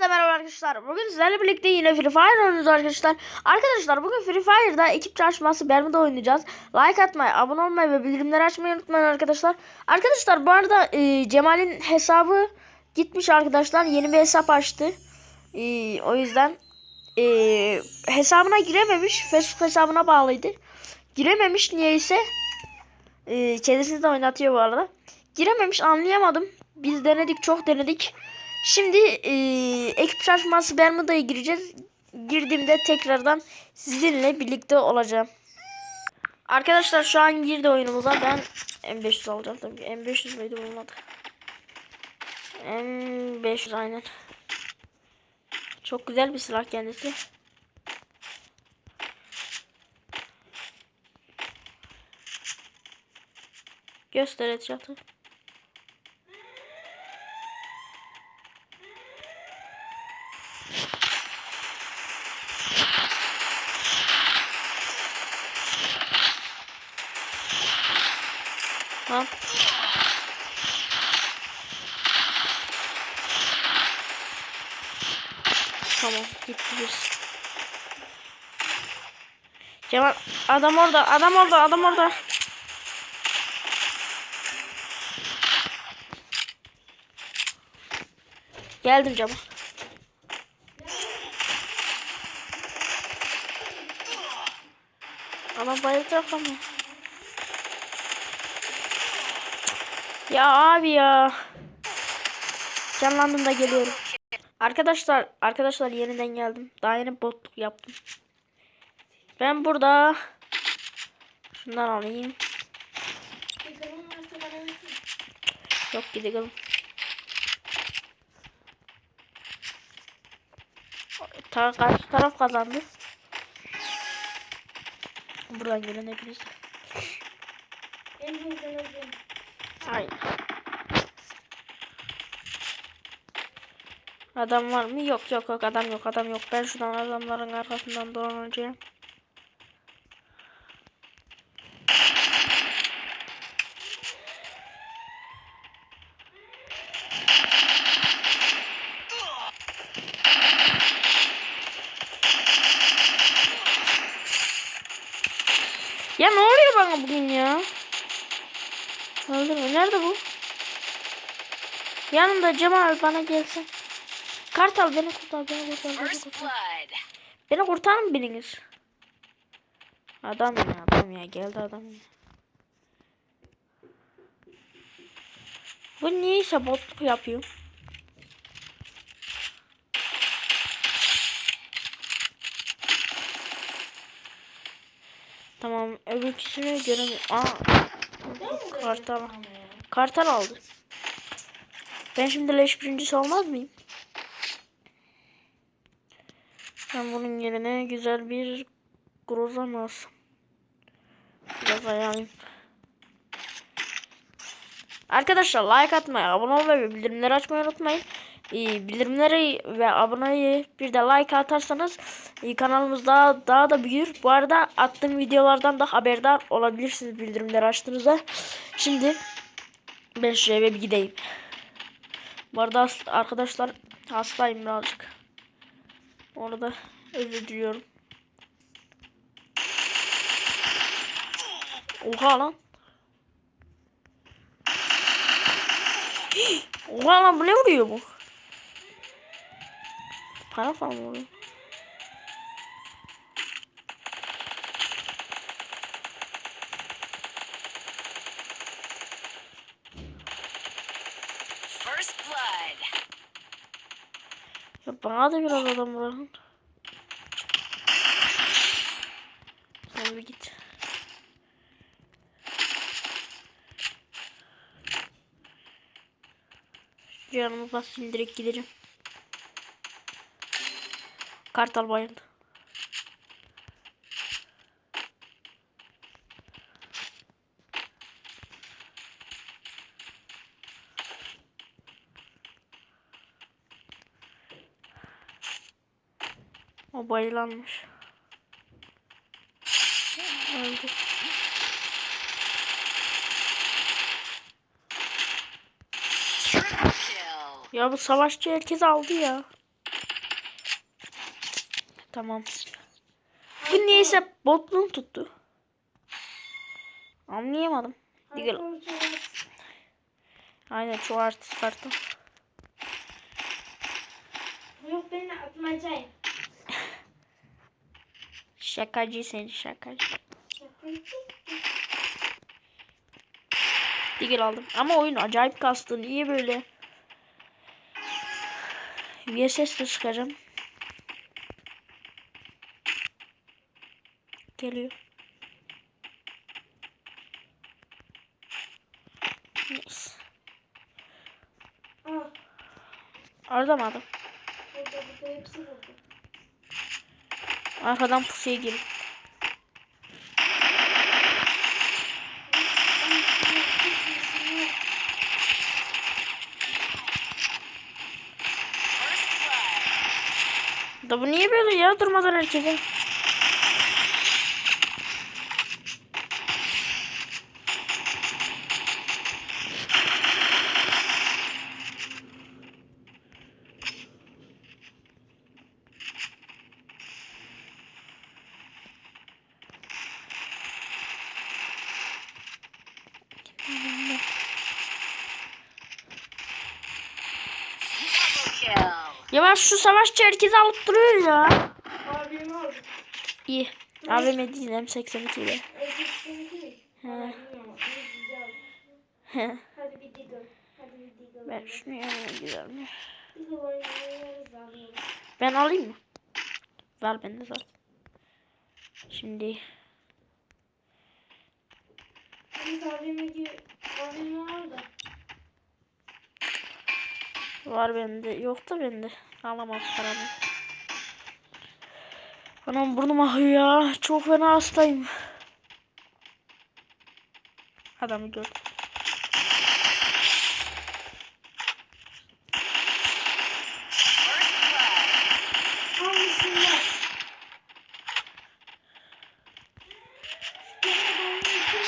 Merhaba arkadaşlar. Bugün sizlerle birlikte yine Free Fire oynuyoruz arkadaşlar. Arkadaşlar bugün Free Fire'da ekip çalışması Bermuda oynayacağız. Like atmayı, abone olmayı ve bildirimleri açmayı unutmayın arkadaşlar. Arkadaşlar bu arada e, Cemal'in hesabı gitmiş arkadaşlar. Yeni bir hesap açtı. E, o yüzden e, hesabına girememiş. Facebook hesabına bağlıydı. Girememiş niyeyse. E, kendisini de oynatıyor bu arada. Girememiş anlayamadım. Biz denedik çok denedik. Şimdi e, ekip çalışması Bermuda'ya gireceğiz. Girdiğimde tekrardan sizinle birlikte olacağım. Arkadaşlar şu an girdi oyunumuza. Ben M500 alacağım tabii. M500 mıydı bunun adı? M500 aynen. Çok güzel bir silah kendisi. Göster etrafı. Tamam. Tamam gitti biz. Cemal adam orada adam orada adam orada. Geldim Cemal. Ama bayılacak ama. Ya abi ya. Canlandım da geliyorum. Arkadaşlar, arkadaşlar yeniden geldim. Daha yeni botluk yaptım. Ben burada şundan alayım. Yok gidelim. Ta karşı taraf kazandı. Buradan gelebiliriz. Hayır. Adam var mı? Yok yok yok adam yok adam yok. Ben şuradan adamların arkasından dolanacağım. Ya ne oluyor bana bugün ya? Öldürme. Nerede bu? Yanımda Cemal bana gelsin. Kartal beni kurtar, beni kurtar, beni kurtar. Beni kurtarır mı biriniz? Adam ya, adam ya, geldi adam ya. Bu niyeyse botluk yapıyor. Tamam, öbürküsünü göremiyorum. Aa, kartal. Kartal aldı. Ben şimdi leş birincisi olmaz mıyım? Ben bunun yerine güzel bir groza mı alsam? Biraz ayarlayayım. Arkadaşlar like atmayı, abone olmayı ve bildirimleri açmayı unutmayın. Ee, bildirimleri ve aboneyi bir de like atarsanız e, kanalımız daha, daha da büyür. Bu arada attığım videolardan da haberdar olabilirsiniz bildirimleri açtığınızda. Şimdi ben şu eve bir gideyim. Bu arada arkadaşlar hastayım birazcık. Orada özür diliyorum. Oha lan. Oha lan bu ne vuruyor bu? Para falan blood. Ya bana da biraz adam bırakın. Sen bir git. Canımı basayım direkt giderim. Kartal bayıldı. O bayılanmış. Öldü. Ya bu savaşçı herkes aldı ya. Tamam. Bu niyeyse botluğum tuttu. Anlayamadım. Diggle. Aynen şu artist kartı. Yok beni atmacayım. Şakacı seni şakacı. Diggle aldım. Ama oyun acayip kastı. Niye böyle? VSS de Geliyor. Neyse. Arada mı adam? Arkadan pusuya girip. Da bu niye böyle ya durmadan herkese? Kill. Yavaş şu savaşçı herkesi alıp duruyor ya. Abimi aldım. İyi. AVM değil M82 ile. Ezik seninki. He. Hala bilmiyorum. Ezik'i aldım. He. Hadi bir. Ben şunu yanına abi. Ben alayım mı? Var bende zaten. Şimdi abime gir. Abimi al da. Var bende. Yok da bende. Alamam paramı. Anam burnum akıyor ya. Çok fena hastayım. Adamı gördüm. First blood. Al bismillah.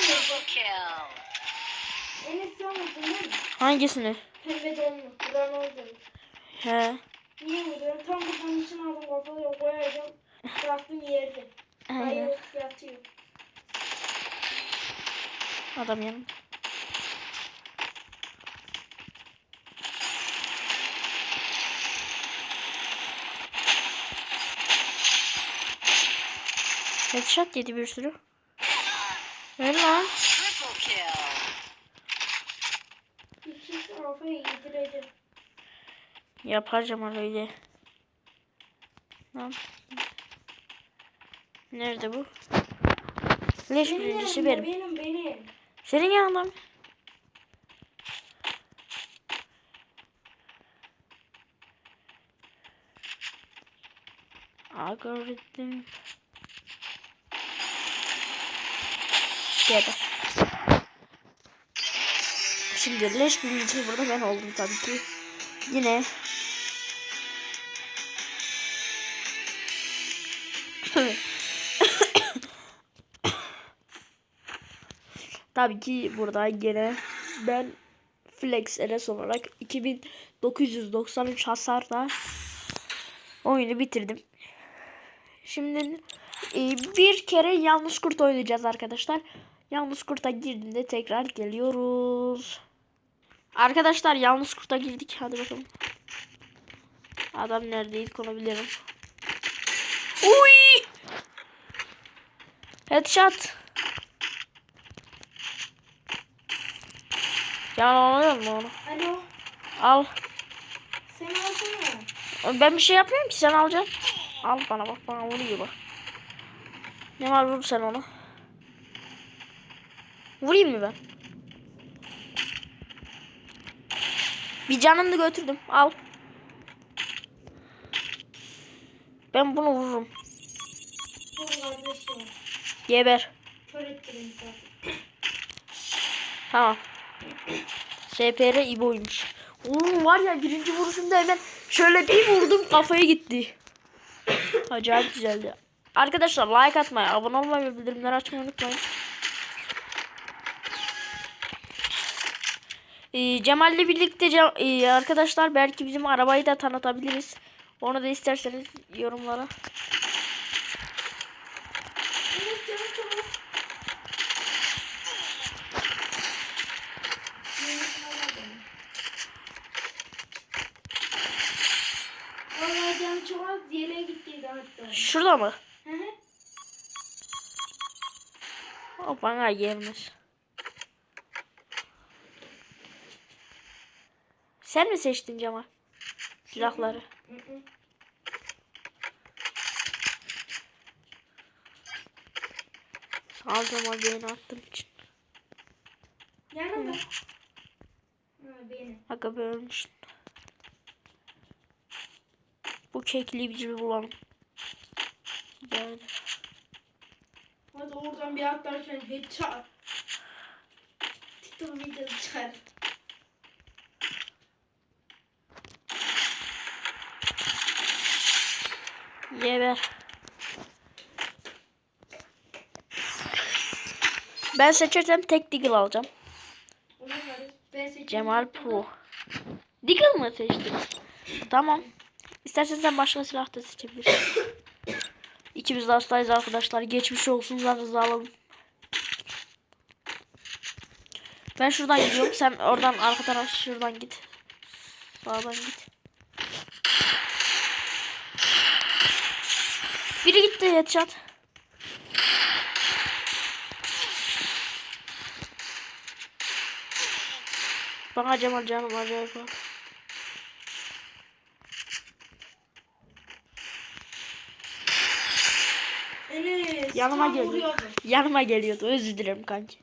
Double kill. Enes sen mısın değil mi? Hangisini? Pembe donlu. Buran oldu. He. Niye vuruyorum? Tam buradan için aldım kafaya koyacağım. Bıraktım yerde. Hayır yatıyor. Adam yanımda. Headshot yedi bir sürü. Ver lan. Triple kill. İkisi kafaya yedireceğim. Yapacağım öyle. Lan. Nerede bu? Leş Benim birincisi benim. benim benim. Senin yanında mı? Algoritm. Geber. Şimdi leş birinci burada ben oldum tabii ki. Yine. Tabii ki burada yine ben Flex Enes olarak 2993 hasarla oyunu bitirdim. Şimdi e, bir kere yalnız kurt oynayacağız arkadaşlar. Yalnız kurta girdiğinde tekrar geliyoruz. Arkadaşlar yalnız kurta girdik. Hadi bakalım. Adam nerede ilk onu bilirim. Uy! Headshot. Ya alıyor mu onu? Alo. Al. Sen alsana. Ben bir şey yapmıyorum ki sen alacaksın. Al bana bak bana vuruyor bak. Ne var vur sen onu. Vurayım mı ben? Bir canını götürdüm. Al. Ben bunu vururum. Geber. Tamam. SPR İbo'ymuş. Oo var ya birinci vuruşumda hemen şöyle bir vurdum kafaya gitti. Acayip güzeldi. Arkadaşlar like atmayı, abone olmayı ve bildirimleri açmayı unutmayın. E, Cemal'le birlikte ee, arkadaşlar belki bizim arabayı da tanıtabiliriz. Onu da isterseniz yorumlara. Şurada mı? Hı hı. O bana gelmiş. Sen mi seçtin Cemal? Silahları. Hı. Al Cemal beğeni attığım için. Benim. Aga bölmüşsün. Bu kekliği bir bulalım. Yani. Hadi oradan bir atlarken headshot. TikTok videosu çıkar. Geber. Ben seçersem tek Deagle alacağım. Cemal Pro. Deagle mı seçtin? Tamam. İstersen sen başka silah da seçebilirsin. İkimiz de hastayız arkadaşlar. Geçmiş olsun zarınızı alalım. Ben şuradan gidiyorum. Sen oradan arka taraf şuradan git. Sağdan git. Biri gitti headshot. Bana Cemal canım acayip var. Enes. Yanıma geliyor. vuruyordu. Yanıma geliyordu. Özür dilerim kanki.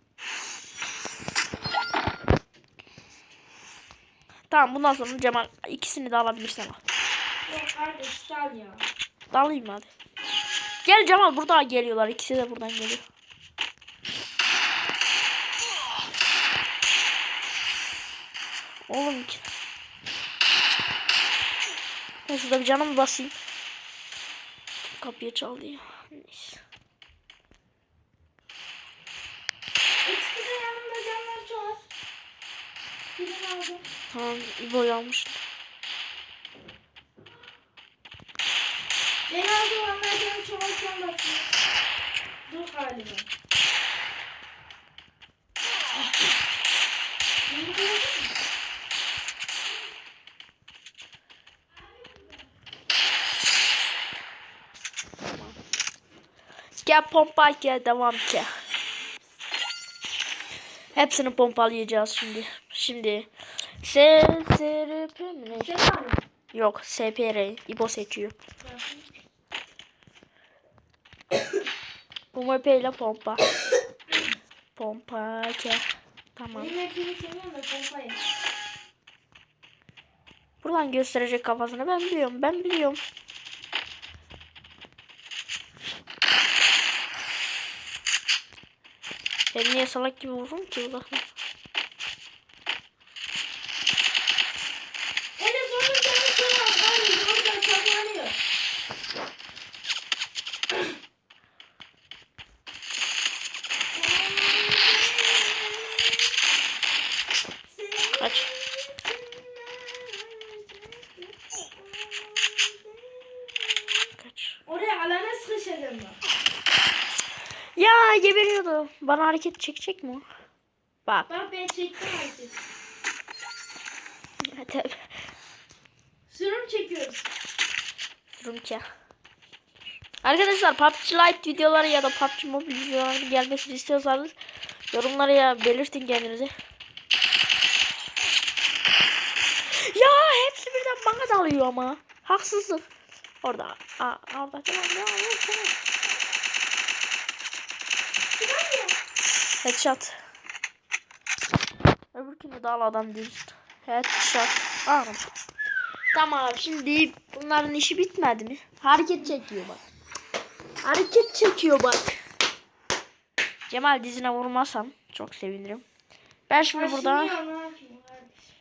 Tamam bundan sonra Cemal ikisini de alabilirsen al. Yok kardeş dal ya. Dalayım hadi. Gel Cemal burada geliyorlar. İkisi de buradan geliyor. Oğlum ki. Ben şurada bir canımı basayım. Kapıyı çaldı ya. Neyse. İkisi de yanımda canlar çok az. Birini aldım. Tamam İbo'yu almıştım. Ben aldım onlar canım çok az can bakıyor. Dur galiba. Bunu gördün mü? Gel pompa gel devam ki. Hepsini pompalayacağız şimdi. Şimdi SSRP mi ne? Aldın. Yok SPR. İbo seçiyor. Bu MP ile pompa. Pompa. Tamam. Benim hepsini seviyorum da pompayı. Buradan gösterecek kafasını ben biliyorum. Ben biliyorum. Ben niye salak gibi vururum ki uzaktan? Bana hareket çekecek mi? Bak. Bak ben çektim artık. Tabii. Sürüm çekiyoruz. Ki. Arkadaşlar PUBG Lite videoları ya da PUBG Mobile videoları gelmesini istiyorsanız yorumlara ya belirtin kendinizi. Ya hepsi birden bana dalıyor ama. Haksızlık. Orada. Aa, orada. Tamam, tamam, tamam. Headshot. Öbürkünü de al adam dürüst. Headshot. Anam. Tamam şimdi bunların işi bitmedi mi? Hareket çekiyor bak. Hareket çekiyor bak. Cemal dizine vurmazsan çok sevinirim. Ben şimdi burada yapayım kardeşim?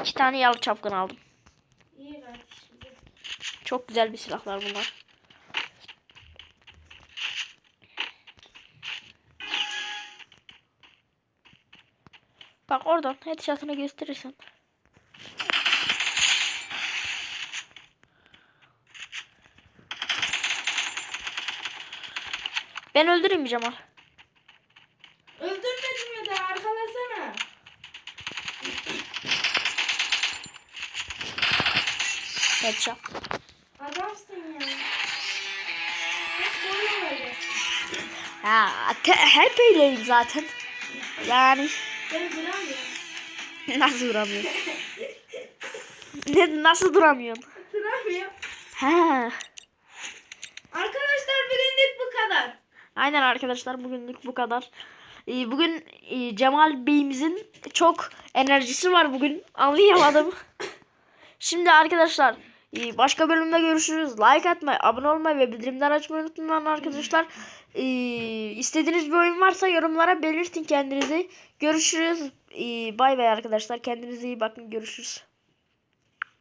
iki tane yalı çapkın aldım. İyi. Çok güzel bir silahlar bunlar. Bak oradan headshot'ını gösterirsen. Ben öldüreyim mi Cemal? Öldürmedim ya da arkalasana. Headshot. Adamsın ya. Ya hep öyleyim zaten. Yani Ben duramıyorum. nasıl duramıyorsun? ne, nasıl duramıyorsun? Duramıyorum. He. Arkadaşlar bilindik bu kadar. Aynen arkadaşlar bugünlük bu kadar. Ee, Bugün e, Cemal Bey'imizin çok enerjisi var bugün. Anlayamadım. Şimdi arkadaşlar e, başka bölümde görüşürüz. Like atmayı, abone olmayı ve bildirimler açmayı unutmayın arkadaşlar. Ee, İstediğiniz bir oyun varsa yorumlara belirtin kendinizi. Görüşürüz. Ee, Bay bay arkadaşlar. Kendinize iyi bakın. Görüşürüz.